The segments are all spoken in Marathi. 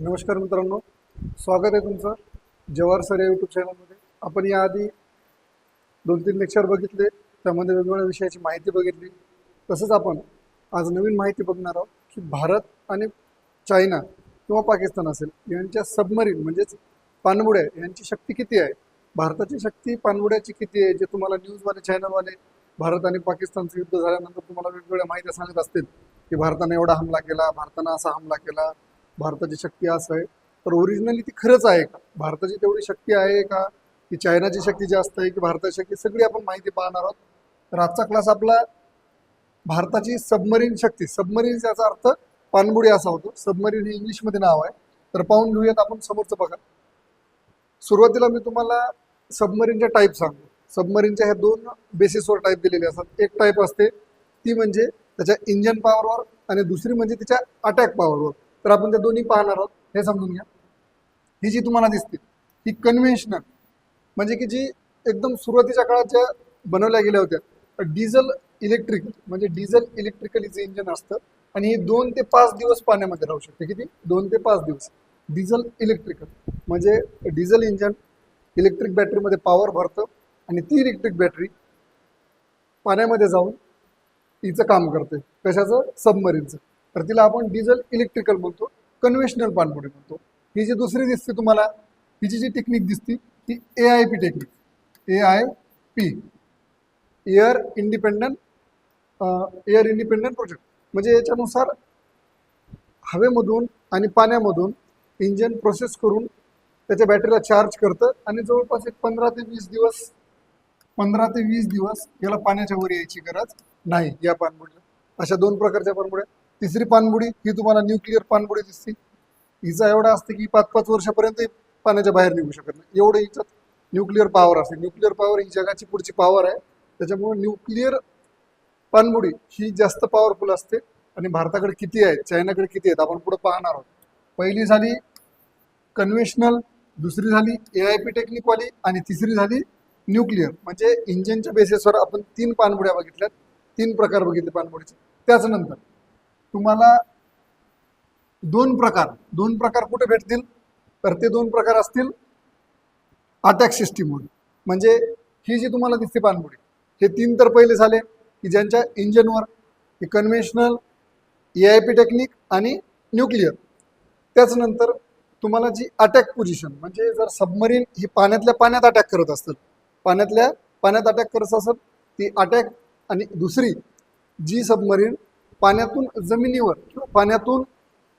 नमस्कार मित्रांनो. स्वागत आहे तुमचं जवाहर सर या यूट्यूब चॅनलमध्ये आपण याआधी दोन तीन लेक्चर बघितले त्यामध्ये वेगवेगळ्या विषयाची माहिती बघितली. तसंच आपण आज नवीन माहिती बघणार आहोत की भारत आणि चायना किंवा पाकिस्तान असेल यांच्या सबमरीन म्हणजेच पाणबुड्या यांची शक्ती किती आहे? भारताची शक्ती पाणबुड्याची किती आहे? जे तुम्हाला न्यूजवाले चॅनलवाले भारत आणि पाकिस्तानचं युद्ध झाल्यानंतर तुम्हाला वेगवेगळ्या माहिती सांगत असतील की भारताने एवढा हमला केला भारतानं असा हमला केला भारताची शक्ती असं आहे. तर ओरिजिनली ती खरंच आहे. का भारताची तेवढी शक्ती आहे का? की चायनाची शक्ती जास्त आहे की भारताची शक्ती? सगळी आपण माहिती पाहणार आहोत. तर आजचा क्लास आपला भारताची सबमरीन शक्ती. सबमरीन याचा अर्थ पाणबुडी असा होतो. सबमरीन हे इंग्लिशमध्ये नाव आहे. तर पाहून घेऊयात आपण समोरचं बघा. सुरुवातीला मी तुम्हाला सबमरीनच्या टाईप सांगतो. सबमरीनच्या ह्या दोन बेसिसवर टाईप दिलेले असतात. एक टाईप असते. ती म्हणजे त्याच्या इंजन पॉवरवर आणि दुसरी म्हणजे तिच्या अटॅक पॉवरवर तर आपण त्या दोन्ही पाहणार आहोत हे समजून घ्या. ही जी तुम्हाला दिसते ही कन्व्हेन्शनल म्हणजे की जी एकदम सुरुवातीच्या काळात ज्या बनवल्या गेल्या होत्या. डिझेल इलेक्ट्रिक म्हणजे डिझेल इलेक्ट्रिकल जे इंजन असतं आणि ही दोन ते पाच दिवस पाण्यामध्ये राहू शकते. किती? दोन ते पाच दिवस. डिझेल इलेक्ट्रिकल म्हणजे डिझेल इंजन इलेक्ट्रिक बॅटरीमध्ये पॉवर भरतं आणि ती इलेक्ट्रिक बॅटरी पाण्यामध्ये जाऊन तिचं काम करते. कशाचं? सबमरीनचं तर तिला आपण डिझेल इलेक्ट्रिकल बोलतो कन्व्हेन्शनल पाणपुडी म्हणतो. ही जी दुसरी दिसते तुम्हाला हिची जी टेक्निक दिसते ती A I P technique A I P air independent air independent project म्हणजे याच्यानुसार हवेमधून आणि पाण्यामधून इंजन प्रोसेस करून त्याच्या बॅटरीला चार्ज करतं आणि जवळपास एक पंधरा ते वीस दिवस पंधरा ते वीस दिवस याला पाण्याच्या वर यायची गरज नाही या पाणबुडीला अशा दोन प्रकारच्या पाणबुड्या तिसरी पाणबुडी ही तुम्हाला न्यूक्लिअर पाणबुडी दिसते. हिचा एवढा असते की पाच पाच वर्षापर्यंत पाण्याच्या बाहेर निघू शकत नाही. एवढं हिच्यात न्यूक्लिअर पॉवर असते. न्यूक्लिअर पॉवर ही जगाची पुढची पॉवर आहे. त्याच्यामुळे न्यूक्लिअर पाणबुडी ही जास्त पॉवरफुल असते. आणि भारताकडे किती आहेत चायनाकडे किती आहेत? आपण पुढे पाहणार आहोत. पहिली झाली कन्व्हेशनल दुसरी झाली ए आय पी टेक्निकवाली आणि तिसरी झाली न्यूक्लिअर म्हणजे इंजिनच्या बेसिसवर आपण तीन पाणबुड्या बघितल्यात. तीन प्रकार बघितले पाणबुडीचे त्याच्यानंतर तुम्हाला दोन प्रकार दोन प्रकार कुठे भेटतील? तर ते दोन प्रकार असतील अटॅक सिस्टीमवर म्हणजे ही जी तुम्हाला दिसते पाणबुडी हे तीन तर पहिले झाले की ज्यांच्या इंजनवर ही conventional A I P technique आणि न्यूक्लिअर त्याचनंतर तुम्हाला जी अटॅक पोझिशन म्हणजे जर सबमरीन ही पाण्यातल्या पाण्यात अटॅक करत असतील पाण्यातल्या पाण्यात अटॅक करत असत ती अटॅक आणि दुसरी जी सबमरीन पाण्यातून जमिनीवर किंवा पाण्यातून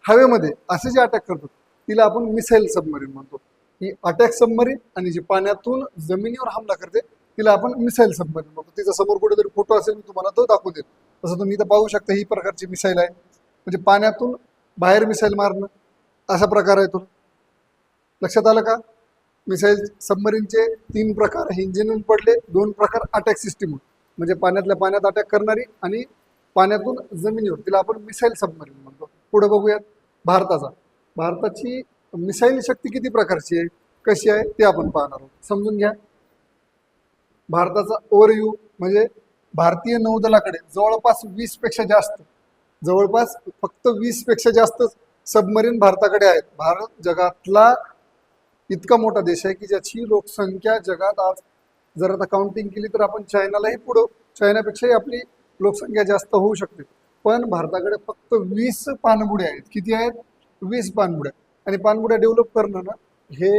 हवेमध्ये असे जे अटॅक करतात तिला आपण मिसाईल सबमरीन म्हणतो. ही अटॅक सबमरीन आणि जी पाण्यातून जमिनीवर हमला करते तिला आपण मिसाईल सबमरीन म्हणतो. तिचा समोर कुठेतरी फोटो असेल मी तुम्हाला तो दाखवू देईल तसं तुम्ही इथं पाहू शकता ही प्रकारची मिसाईल आहे. म्हणजे पाण्यातून बाहेर मिसाईल मारणं असा प्रकार आहे तो. लक्षात आलं का? मिसाईल सबमरीनचे तीन प्रकार हे इंजिनून पडले दोन प्रकार अटॅक सिस्टीम म्हणजे पाण्यातल्या पाण्यात अटॅक करणारी आणि पाण्यातून जमिनीवर तिला आपण मिसाईल सबमरीन म्हणतो. पुढे बघूयात. भारताचा. भारताची मिसाईल शक्ती किती प्रकारची आहे कशी आहे ते आपण पाहणार आहोत. समजून घ्या. भारताचा ओव्हरव्ह्यू म्हणजे भारतीय नौदलाकडे जवळपास वीसपेक्षा जास्त जवळपास फक्त वीसपेक्षा जास्त सबमरीन भारताकडे आहेत. भारत जगातला इतका मोठा देश आहे की ज्याची लोकसंख्या जगात आज जर आता काउंटिंग केली तर आपण चायनालाही पुढं चायनापेक्षाही आपली लोकसंख्या जास्त होऊ शकते. पण भारताकडे फक्त वीस पाणबुड्या आहेत. किती आहेत? वीस पाणबुड्या आणि पाणबुड्या डेव्हलप करणं ना हे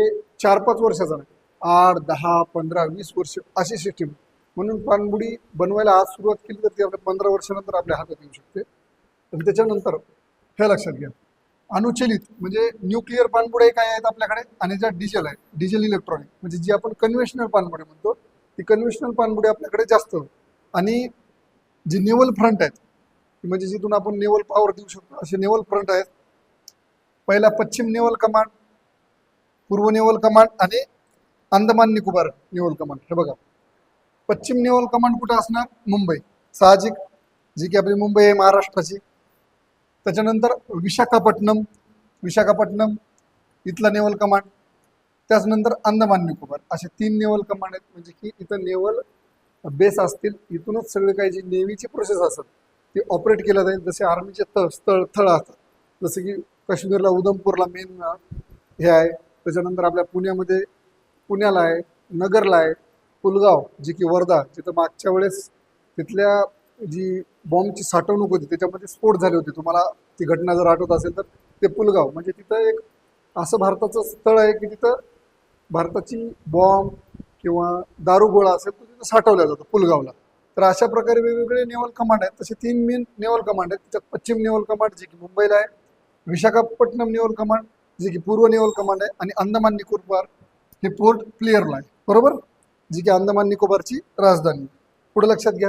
चार पाच वर्षाचं नाही. आठ दहा पंधरा वीस वर्ष अशी सिस्टीम म्हणून पाणबुडी बनवायला आज सुरुवात केली तर ती आपल्या पंधरा वर्षानंतर आपल्या हातात येऊ शकते. आणि त्याच्यानंतर हे लक्षात घ्या. अनुचलित म्हणजे न्यूक्लिअर पाणबुड्या काय आहेत आपल्याकडे? आणि ज्या डिझेल आहे डिझेल इलेक्ट्रॉनिक म्हणजे जी आपण कन्व्हेन्शनल पाणबुडी म्हणतो ती कन्व्हेन्शनल पाणबुडी आपल्याकडे जास्त. आणि जी नेवल फ्रंट आहेत म्हणजे जिथून आपण नेवल पॉवर देऊ शकतो असे नेवल फ्रंट आहेत. पहिला पश्चिम नेवल कमांड पूर्व नेवल कमांड आणि अंदमान निकोबार नेवल कमांड हे बघा. पश्चिम नेवल कमांड कुठं असणार? मुंबई. साहजिक. जी की आपली मुंबई आहे महाराष्ट्राची. त्याच्यानंतर विशाखापट्टणम. विशाखापट्टणम इथला नेवल कमांड त्याचनंतर अंदमान निकोबार. असे तीन नेवल कमांड आहेत. म्हणजे की इथं नेवल बेस असतील इथूनच सगळे काही जी नेव्हीची प्रोसेस असतात ती ऑपरेट केल्या जाईल. जसे आर्मीचे तळ स्थळ थळ असतात. जसं की काश्मीरला उधमपूरला मेन हे आहे. त्याच्यानंतर आपल्या पुण्यामध्ये पुण्याला आहे नगरला आहे पुलगाव जी की वर्धा जिथं मागच्या वेळेस तिथल्या जी बॉम्बची साठवणूक होती त्याच्यामध्ये स्फोट झाले होते. तुम्हाला ती घटना जर आठवत असेल तर ते पुलगाव म्हणजे तिथं एक असं भारताचं स्थळ आहे की तिथं भारताची बॉम्ब किंवा दारुगोळा असेल तो तिथं साठवला जातो पुलगावला. तर अशा प्रकारे वेगवेगळे नेव्हल कमांड आहेत. तसे तीन मेन नेव्हल कमांड आहेत. त्याच्यात पश्चिम नेव्हल कमांड जे की मुंबईला आहे. विशाखापट्टणम नेव्हल कमांड जे की पूर्व नेव्हल कमांड आहे. आणि अंदमान निकोबार हे पोर्ट प्लेअरला आहे. बरोबर? जी की अंदमान निकोबारची राजधानी. आहे. पुढे लक्षात घ्या.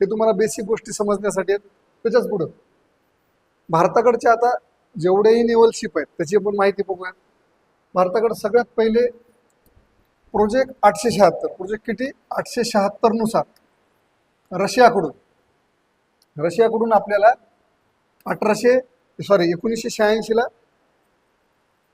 हे तुम्हाला बेसिक गोष्टी समजण्यासाठी आहेत. त्याच्याच पुढं. भारताकडचे आता जेवढेही नेव्हल शिप आहेत त्याची आपण माहिती बघूया. भारताकडे सगळ्यात पहिले प्रोजेक्ट आठशे शहात्तर प्रोजेक्ट किती? आठशे शहात्तरनुसार रशियाकडून. रशियाकडून आपल्याला अठराशे सॉरी एकोणीसशे शहाऐंशीला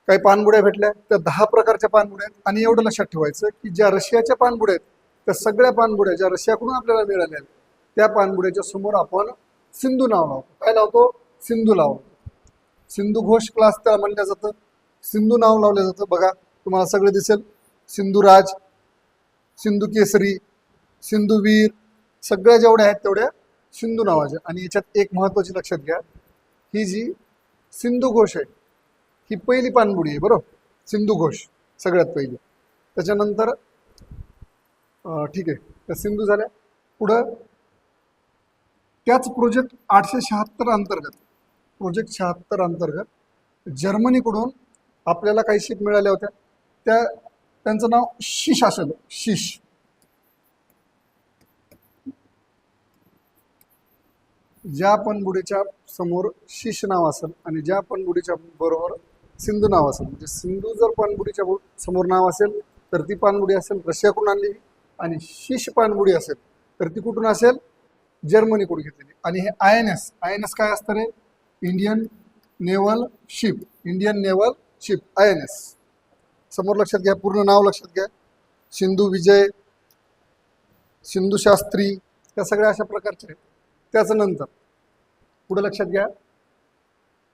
काही पानबुड्या भेटल्या. त्या दहा प्रकारच्या पानबुड्या आहेत. आणि एवढं लक्षात ठेवायचं की ज्या रशियाच्या पानबुड्या आहेत त्या सगळ्या पानबुड्या ज्या रशियाकडून आपल्याला मिळाल्या आहेत त्या पानबुड्याच्या समोर आपण सिंधू नाव लावतो. काय लावतो? सिंधू लावतो. सिंधू घोष क्लास त्याला म्हणलं जातं. सिंधू नाव लावलं जातं. बघा तुम्हाला सगळं दिसेल. सिंधुराज सिंधू केसरी सिंधुवीर सगळ्या जेवढ्या आहेत तेवढ्या सिंधू नावाच्या. आणि याच्यात एक महत्त्वाची लक्षात घ्या ही जी सिंधू घोष आहे ही पहिली पाणबुडी आहे बरोबर? सिंधू घोष सगळ्यात पहिली. त्याच्यानंतर ठीक आहे त्या सिंधू झाल्या. पुढं त्याच प्रोजेक्ट आठशे शहात्तर अंतर्गत प्रोजेक्ट शहात्तर अंतर्गत जर्मनीकडून आपल्याला काही शिप मिळाल्या होत्या. त्या त्यांचं नाव शिश असेल. शिश. ज्या पणबुडीच्या समोर शिश नाव असेल आणि ज्या पणबुडीच्या बरोबर सिंधू नाव असेल. म्हणजे सिंधू जर पाणबुडीच्या समोर नाव असेल तर ती पाणबुडी असेल रशियाकडून आणलेली. आणि शिश पाणबुडी असेल तर ती कुठून असेल? जर्मनीकडून घेतलेली. आणि हे I N S I N S काय असतं रे? Indian naval ship. Indian naval ship. I N S समोर लक्षात घ्या पूर्ण नाव लक्षात घ्या. सिंधू विजय सिंधू शास्त्री या सगळ्या अशा प्रकारच्या आहेत. त्याचं नंतर पुढे लक्षात घ्या.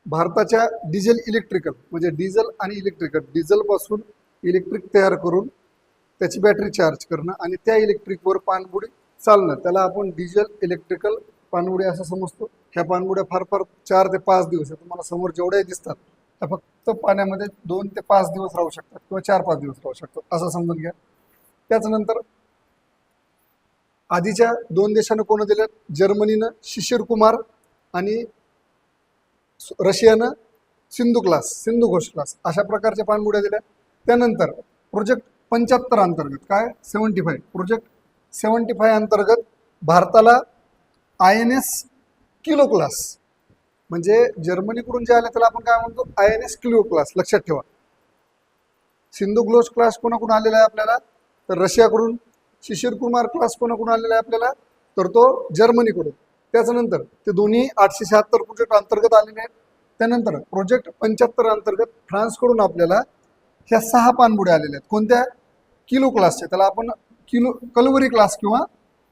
भारताच्या डिझेल इलेक्ट्रिकल म्हणजे डिझेल आणि इलेक्ट्रिकल डिझेलपासून इलेक्ट्रिक तयार करून त्याची बॅटरी चार्ज करणं आणि त्या इलेक्ट्रिकवर पाणबुडी चालणं. त्याला आपण डिझेल इलेक्ट्रिकल पाणबुड्या असं समजतो. ह्या पाणबुड्या फार फार चार ते पाच दिवस आहे तुम्हाला समोर जेवढ्याही दिसतात त्या फक्त पाण्यामध्ये दोन ते पाच दिवस राहू शकतात किंवा चार पाच दिवस राहू शकतात असं समजून घ्या. त्याच्यानंतर आधीच्या दोन देशानं कोण दिलं? जर्मनीनं शिशिर कुमार आणि रशियानं सिंधू क्लास सिंधू घोष क्लास अशा प्रकारच्या पाणबुड्या दिल्या. त्यानंतर प्रोजेक्ट पंच्याहत्तर अंतर्गत काय? Seventy five project seventy five अंतर्गत भारताला I N S kilo class म्हणजे जर्मनीकडून जे आले त्याला आपण काय म्हणतो I N S kilo class लक्षात ठेवा. सिंधू ग्लोज क्लास कोणाकडून आलेला आहे आपल्याला? तर रशियाकडून. शिशिर कुमार क्लास कोणाकडून आलेला आहे आपल्याला? तर तो जर्मनीकडून. त्याच्यानंतर ते दोन्ही आठशे शहात्तर प्रोजेक्ट अंतर्गत आलेले आहेत. त्यानंतर प्रोजेक्ट पंच्याहत्तर अंतर्गत फ्रान्सकडून आपल्याला ह्या सहा पाणबुड्या आलेल्या आहेत. कोणत्या? किलो क्लासच्या त्याला आपण किलो कलवरी क्लास किंवा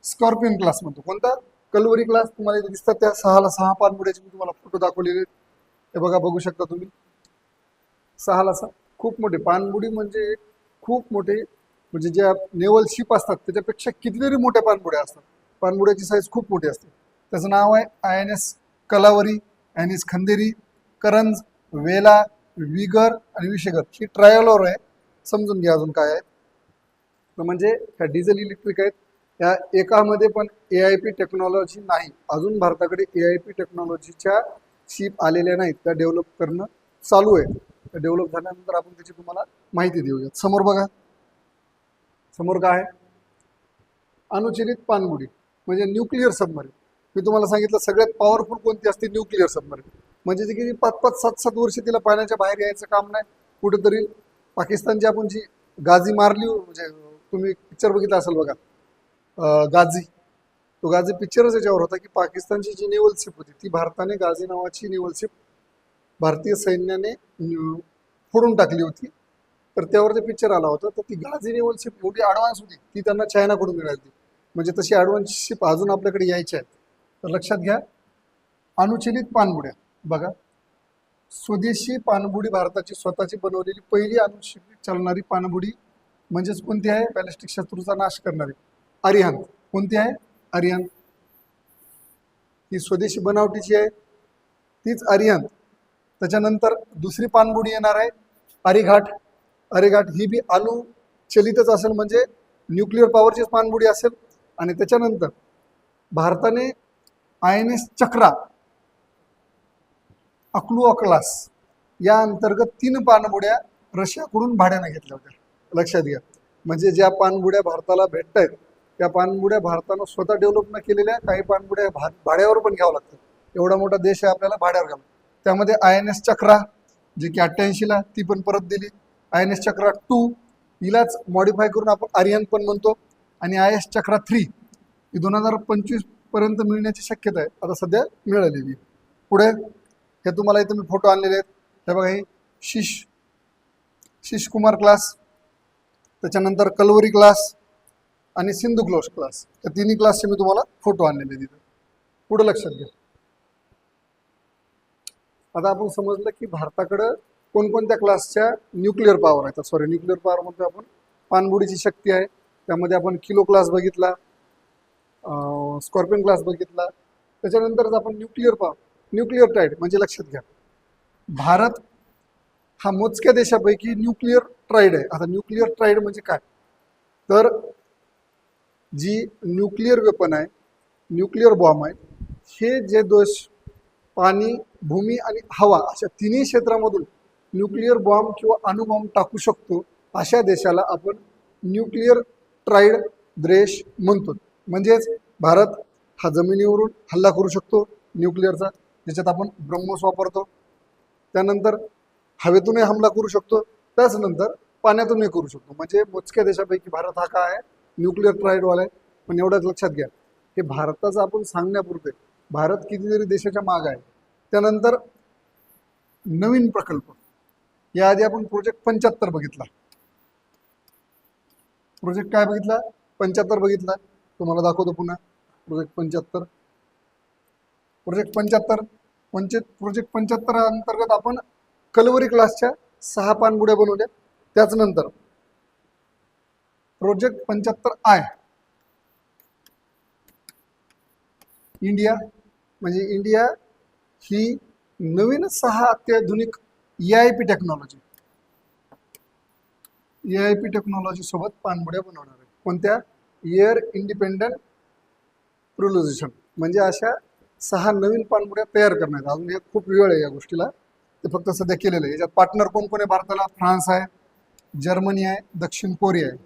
स्कॉर्पियन क्लास म्हणतो. कोणता? कलवरी क्लास तुम्हाला इथे दिसतात. त्या सहाला सहा पाणबुड्याचे मी तुम्हाला फोटो दाखवलेले आहेत. हे बघा बघू शकता तुम्ही. सहाला सहा. खूप मोठे. पाणबुडी म्हणजे खूप मोठे. म्हणजे ज्या नेवल शिप असतात त्याच्यापेक्षा कितीतरी मोठ्या पाणबुड्या असतात. पाणबुड्याची साईज खूप मोठी असते. त्याचं नाव आहे I N S Kalvari I N S Khanderi Karanj Vela Vagir आणि विशेगर ही ट्रायलवर आहे. समजून घ्या अजून काय आहे. तर म्हणजे ह्या डिझेल इलेक्ट्रिक आहेत. या एकामध्ये पण ए आय पी टेक्नॉलॉजी नाही. अजून भारताकडे ए आय पी टेक्नॉलॉजीच्या शिप आलेल्या नाहीत. त्या डेव्हलप करणं चालू आहे. त्या डेव्हलप झाल्यानंतर आपण त्याची तुम्हाला माहिती देऊयात. समोर बघा. समोर काय आहे? अणुचरित पाणबुडी म्हणजे न्यूक्लिअर सबमरीन मी तुम्हाला सांगितलं सगळ्यात पॉवरफुल कोणती असते? न्यूक्लिअर सबमरीन म्हणजे जे की पाच पाच सात सात वर्ष तिला पाण्याच्या बाहेर यायचं काम नाही. कुठेतरी पाकिस्तानची आपण जी गाजी मारली म्हणजे तुम्ही पिक्चर बघितला असेल बघा. गाझी. तो गाझी पिक्चरच याच्यावर होता की पाकिस्तानची जी नेवलशिप होती ती भारताने गाझी नावाची नेवलशिप भारतीय सैन्याने फोडून टाकली होती. तर त्यावर ते पिक्चर आला होता तर ती गाझी नेवलशिप एवढी ॲडव्हान्स होती ती त्यांना चायनाकडून मिळाली. म्हणजे तशी ॲडव्हान्स शिप अजून आपल्याकडे यायच्या आहेत तर लक्षात घ्या अनुचलित पाणबुड्या बघा स्वदेशी पाणबुडी भारताची स्वतःची बनवलेली पहिली अणुशक्ती चालणारी पाणबुडी म्हणजेच कोणती आहे? बॅलिस्टिक शत्रूचा नाश करणारी. अरिहंत कोणती आहे? अरिहंत ही स्वदेशी बनावटीची आहे. तीच अरिहंत त्याच्यानंतर दुसरी पाणबुडी येणार आहे. अरिघाट अरिघाट ही बी आलू चलितच असेल म्हणजे न्यूक्लिअर पॉवरचीच पाणबुडी असेल. आणि त्याच्यानंतर भारताने आय एन एस चक्रा अकलू अकलास या अंतर्गत तीन पाणबुड्या रशियाकडून भाड्याने घेतल्या होत्या. लक्षात घ्या. म्हणजे ज्या पाणबुड्या भारताला भेटत आहेत त्या पाणबुड्या भारतानं स्वतः डेव्हलप न केलेल्या काही पाणबुड्या भा भाड्यावर पण घ्यावं लागतात एवढा मोठा देश आहे आपल्याला भाड्यावर घ्यावा त्यामध्ये आय एन एस चक्रा जे की अठ्ठ्याऐंशीला ती पण परत दिली. I N S Chakra two हिलाच modify करून आपण आर्यन पण म्हणतो. आणि आय एस चक्रा थ्री ही दोन हजार पंचवीसपर्यंत मिळण्याची शक्यता आहे. आता सध्या मिळालेली पुढे हे तुम्हाला इथं मी फोटो आणलेले आहेत. हे बघा हे शिश शिश कुमार क्लास त्याच्यानंतर कलवरी क्लास आणि सिंधू क्लोज क्लास या तिन्ही क्लासचे मी तुम्हाला फोटो आणलेले तिथे पुढं पुढे लक्षात घ्या. आता आपण समजलं की भारताकडं कोणकोणत्या क्लासच्या न्यूक्लिअर पॉवर आहेत. सॉरी न्यूक्लिअर पॉवर आपण पाणबुडीची शक्ती आहे. त्यामध्ये आपण किलो क्लास बघितला स्कॉर्पियन क्लास बघितला. त्याच्यानंतरच आपण न्यूक्लिअर पॉवर न्यूक्लिअर टाईड म्हणजे लक्षात घ्या. भारत हा मोजक्या देशापैकी न्यूक्लिअर ट्राईड आहे. आता न्यूक्लिअर ट्राईड म्हणजे काय? तर जी न्यूक्लिअर वेपन आहे न्यूक्लिअर बॉम्ब आहे हे जे दोष पाणी भूमी आणि हवा अशा तिन्ही क्षेत्रामधून न्यूक्लिअर बॉम्ब किंवा अणुबॉम्ब टाकू शकतो अशा देशाला आपण न्यूक्लिअर ट्राईड द्रेश म्हणतो. म्हणजेच भारत हा जमिनीवरून हल्ला करू शकतो न्यूक्लिअरचा ज्याच्यात आपण ब्रह्मोस वापरतो. त्यानंतर हवेतूनही हमला करू शकतो त्याचनंतर पाण्यातूनही करू शकतो. म्हणजे मोजक्या देशापैकी भारत हा काय आहे? न्यूक्लिअर ट्राईडवाला आहे. पण एवढंच लक्षात घ्या. हे भारताचं आपण सांगण्यापुरते भारत कितीतरी देशाच्या माग आहे. त्यानंतर नवीन प्रकल्प. याआधी आपण प्रोजेक्ट पंच्याहत्तर बघितला. प्रोजेक्ट काय बघितला? पंच्याहत्तर बघितला. तुम्हाला दाखवतो पुन्हा. प्रोजेक्ट पंच्याहत्तर. प्रोजेक्ट पंच्याहत्तर. पंचे प्रोजेक्ट पंच्याहत्तर अंतर्गत आपण कलवरी क्लासच्या सहा पाणबुड्या बनवल्या. त्याच नंतर प्रोजेक्ट पंच्याहत्तर आय. इंडिया म्हणजे इंडिया ही नवीन सहा अत्याधुनिक A I P technology A I P technology सोबत पाणबुड्या बनवणार आहे. कोणत्या? एअर इंडिपेंडंट प्रोलोजेशन म्हणजे अशा सहा नवीन पाणबुड्या तयार करण्यात अजून हे खूप वेळ आहे या गोष्टीला. ते फक्त सध्या केलेलं आहे. याच्यात पार्टनर कोण कोण आहे? भारताला फ्रान्स आहे जर्मनी आहे दक्षिण कोरिया आहे.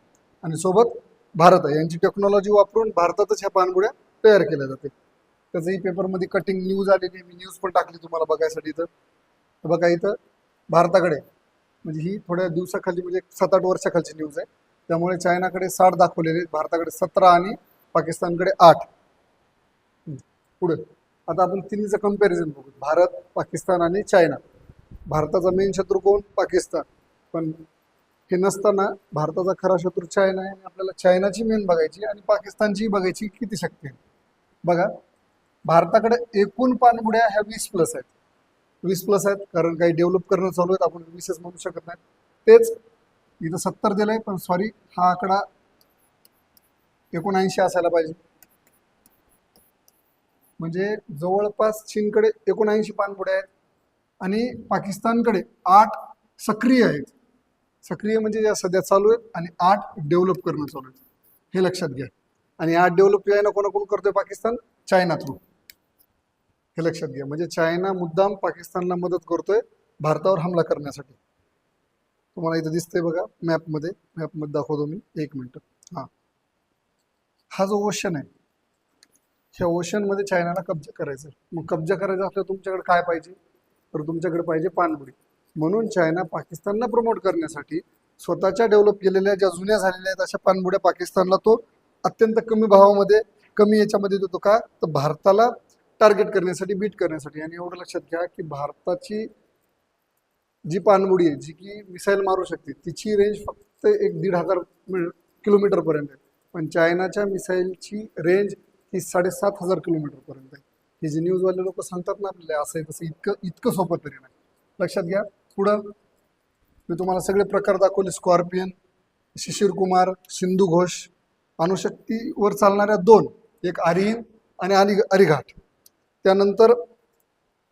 आणि सोबत भारत आहे. यांची टेक्नॉलॉजी वापरून भारतातच ह्या पाणबुड्या तयार केल्या जाते त्याचंही पेपरमध्ये कटिंग न्यूज आलेली मी न्यूज पण टाकली तुम्हाला बघायसाठी इथं. तर बघा इथं भारताकडे म्हणजे ही थोड्या दिवसाखाली म्हणजे सात आठ वर्षाखालची न्यूज आहे. त्यामुळे चायनाकडे साठ दाखवलेले आहेत. भारताकडे सतरा आणि पाकिस्तानकडे आठ. पुढे. आता आपण तिन्हीचं कंपॅरिझन बघू. भारत पाकिस्तान आणि चायना. भारताचा मेन शत्रू कोण? पाकिस्तान. पण हे नसताना भारताचा खरा शत्रू चायना आहे. आणि आपल्याला चायनाची मेन बघायची आणि पाकिस्तानची बघायची किती शक्ती आहे. बघा भारताकडे एकूण पाणबुड्या ह्या वीस प्लस आहेत. वीस प्लस आहेत कारण काही डेव्हलप करणं चालू आहेत. आपण वीसच म्हणू शकत नाही. तेच इथं सत्तर दिलं आहे पण सॉरी हा आकडा एकोणऐंशी असायला पाहिजे. म्हणजे जवळपास चीनकडे एकोणऐंशी पाणबुड्या आहेत आणि पाकिस्तानकडे आठ सक्रिय आहेत. सक्रिय म्हणजे ज्या सध्या चालू आहेत आणि आठ डेव्हलप करणं चालू आहे हे लक्षात घ्या. आणि आठ डेव्हलप यायना कोणाकडून करतोय? पाकिस्तान? चायना थ्रू हे लक्षात घ्या. म्हणजे चायना मुद्दाम पाकिस्तानला मदत करतोय भारतावर हमला करण्यासाठी. तुम्हाला इथं दिसतंय बघा मॅपमध्ये मॅपमध्ये दाखवतो मी. एक मिनटं. हां. हा जो ओशन आहे ह्या ओशनमध्ये चायनाला कब्जा करायचा मग कब्जा करायचा असल्यावर तुमच्याकडे काय पाहिजे? तर तुमच्याकडे पाहिजे पाणबुडी. म्हणून चायना पाकिस्तानला प्रमोट करण्यासाठी स्वतःच्या डेव्हलप केलेल्या ज्या जुन्या झालेल्या आहेत अशा पाणबुड्या पाकिस्तानला तो अत्यंत कमी भावामध्ये कमी याच्यामध्ये देतो का? तर भारताला टार्गेट करण्यासाठी बीट करण्यासाठी. आणि एवढं लक्षात घ्या की भारताची जी पाणबुडी आहे जी की मिसाईल मारू शकते तिची रेंज फक्त एक दीड हजार किलोमीटरपर्यंत आहे. पण चायनाच्या मिसाईलची रेंज ही साडेसात हजार किलोमीटरपर्यंत आहे. हे जे न्यूजवाले लोक सांगतात ना आपल्याला असं आहे तसं इतकं इतकं सोपं तरी नाही. लक्षात घ्या. पुढं. मी तुम्हाला सगळे प्रकार दाखवले. स्कॉर्पियन शिशिर कुमार सिंधू घोष. अणुशक्तीवर चालणाऱ्या दोन एक आर्यन आणि अली अरिघाट. त्यानंतर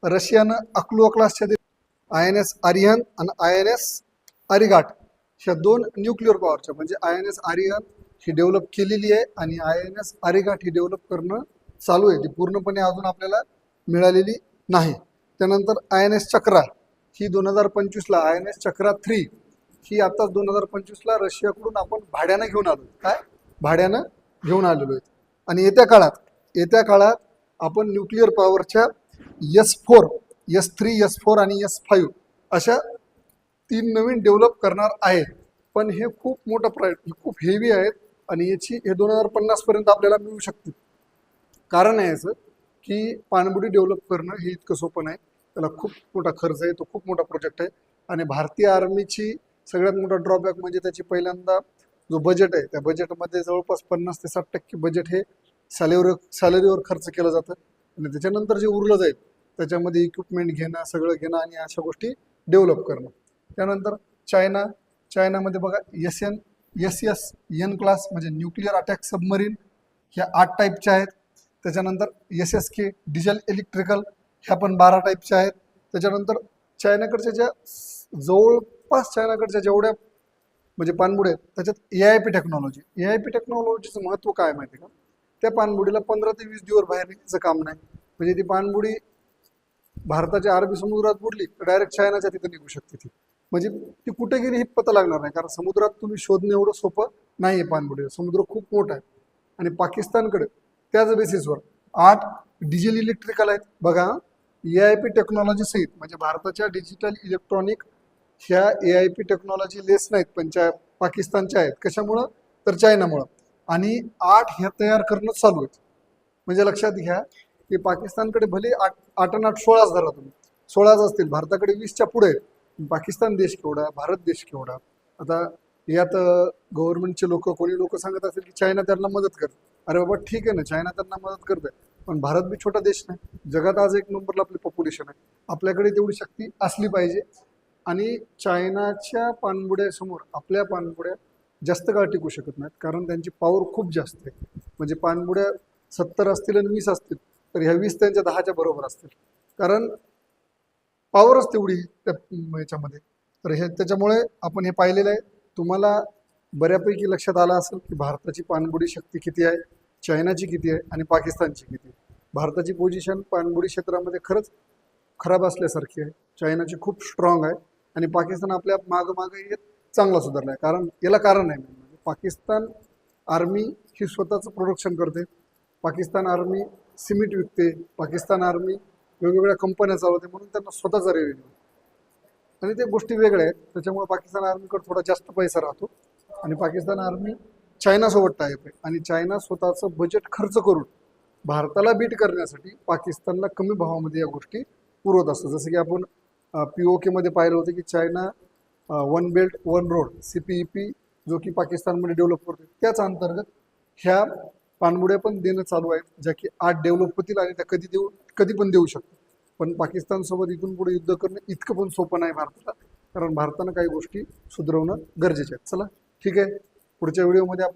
रशियानं अक्लुआ क्लासच्या आय एन एस आर्यन आणि आय एन एस अरिघाट ह्या दोन न्यूक्लिअर पॉवरच्या म्हणजे आय एन एस आर्यन ही डेव्हलप केलेली आहे आणि आय एन एस आरिघाट ही डेव्हलप करणं चालू आहे. ती पूर्णपणे अजून आपल्याला मिळालेली नाही. त्यानंतर आय एन एस चक्रा. ही दोन हजार पंचवीसला I N S Chakra three ही आताच दोन हजार पंचवीसला रशियाकडून आपण भाड्यानं घेऊन आलो. काय? भाड्यानं घेऊन आलेलो आहे. आणि येत्या काळात येत्या काळात आपण न्यूक्लिअर पॉवरच्या S four S three S four आणि यस फाईव्ह अशा तीन नवीन डेव्हलप करणार आहेत पण हे खूप मोठं प्राय खूप हेवी आहेत आणि याची हे दोन हजार पन्नासपर्यंत आपल्याला मिळू शकते कारण आहे याचं की पाणबुडी डेव्हलप करणं हे इतकं सोपं नाही. त्याला खूप मोठा खर्च आहे तो खूप मोठा प्रोजेक्ट आहे. आणि भारतीय आर्मीची सगळ्यात मोठा ड्रॉबॅक म्हणजे त्याची पहिल्यांदा जो बजेट आहे त्या बजेटमध्ये जवळपास पन्नास ते साठ टक्के बजेट हे सॅलरीवर सॅलरीवर खर्च केलं जातं. आणि त्याच्यानंतर जे उरलं जाईल त्याच्यामध्ये इक्विपमेंट घेणं सगळं घेणं आणि अशा गोष्टी डेव्हलप करणं. त्यानंतर चायना चायनामध्ये बघा S N S S N class म्हणजे न्यूक्लिअर अटॅक सबमरीन ह्या आठ टाईपच्या आहेत. त्याच्यानंतर S S K diesel electrical ह्या पण बारा टाईपच्या आहेत. त्याच्यानंतर चायनाकडच्या ज्या जवळपास चायनाकडच्या जेवढ्या म्हणजे पाणबुड्या आहेत त्याच्यात A I P technology A I P टेक्नॉलॉजीचं महत्त्व काय माहिती का? त्या पाणबुडीला पंधरा ते वीस दिवस बाहेर निघायचं काम नाही. म्हणजे ती पाणबुडी भारताच्या अरबी समुद्रात बुडली तर डायरेक्ट चायनाच्या तिथे निघू शकते ती. म्हणजे ती कुठे गेली हे पता लागणार नाही कारण समुद्रात तुम्ही शोधणे एवढं सोपं नाही आहे पाणबुडीला समुद्र खूप मोठा आहे. आणि पाकिस्तानकडे त्याच बेसिसवर आठ डिझेल इलेक्ट्रिकल आहेत. बघा ए आय पी टेक्नॉलॉजी सहित म्हणजे भारताच्या डिजिटल इलेक्ट्रॉनिक ह्या A I P technology less नाहीत पण च्या पाकिस्तानच्या आहेत कशामुळं? तर चायनामुळं. आणि आठ ह्या तयार करणं चालू आहेत. म्हणजे लक्षात घ्या की पाकिस्तानकडे भले आठ आठ आणि आठ सोळाच धरा तुम्ही सोळाच असतील भारताकडे वीसच्या पुढे पाकिस्तान देश केवढा भारत देश केवढा? आता यात गव्हर्नमेंटचे लोक कोणी लोक सांगत असतील की चायना त्यांना मदत करते. अरे बाबा ठीक आहे ना चायना त्यांना मदत करते पण भारत बी छोटा देश नाही. जगात आज एक नंबरला आपली पॉप्युलेशन आहे. आपल्याकडे तेवढी शक्ती असली पाहिजे. आणि चायनाच्या पाणबुड्यासमोर आपल्या पाणबुड्या जास्त काळ टिकू शकत नाहीत. कारण त्यांची पॉवर खूप जास्त आहे. म्हणजे पाणबुड्या सत्तर असतील आणि वीस असतील तर ह्या वीस त्यांच्या दहाच्या बरोबर असतील. कारण पॉवरच तेवढी त्या याच्यामध्ये. तर हे त्याच्यामुळे आपण हे पाहिलेलं आहे. तुम्हाला बऱ्यापैकी लक्षात आलं असेल की भारताची पाणबुडी शक्ती किती आहे? चायनाची किती आहे आणि पाकिस्तानची किती भारताची पोझिशन पाणबुडी क्षेत्रामध्ये खरंच खराब असल्यासारखी आहे. चायनाची खूप स्ट्रॉंग आहे. आणि पाकिस्तान आपल्या मागं मागं येत चांगला सुधारला आहे. कारण याला कारण आहे म्हणजे पाकिस्तान आर्मी ही स्वतःचं प्रोडक्शन करते. पाकिस्तान आर्मी सिमेंट विकते. पाकिस्तान आर्मी वेगवेगळ्या कंपन्या चालवते. म्हणून त्यांना स्वतःचा रेव्हेन्यू आणि ते गोष्टी वेगळ्या आहेत. त्याच्यामुळे पाकिस्तान आर्मीकडे थोडा जास्त पैसा राहतो. आणि पाकिस्तान आर्मी चायनासोबत टाईप आहे. आणि चायना स्वतःचं बजेट खर्च करून भारताला बीट करण्यासाठी पाकिस्तानला कमी भावामध्ये या गोष्टी पुरवत असतं जसं की आपण पी ओ केमध्ये पाहिलं होतं की China one belt one road C P E P जो की पाकिस्तानमध्ये डेव्हलप करतो त्याच अंतर्गत ह्या पाणबुड्या पण देणं चालू आहेत ज्या की आठ डेव्हलप होतील आणि त्या कधी देऊ कधी पण देऊ शकतात पण पाकिस्तानसोबत इथून पुढे युद्ध करणं इतकं पण सोपं नाही भारताला कारण भारतानं काही गोष्टी सुधरवणं गरजेचे आहेत. चला ठीक आहे. पुढच्या व्हिडिओमध्ये आपण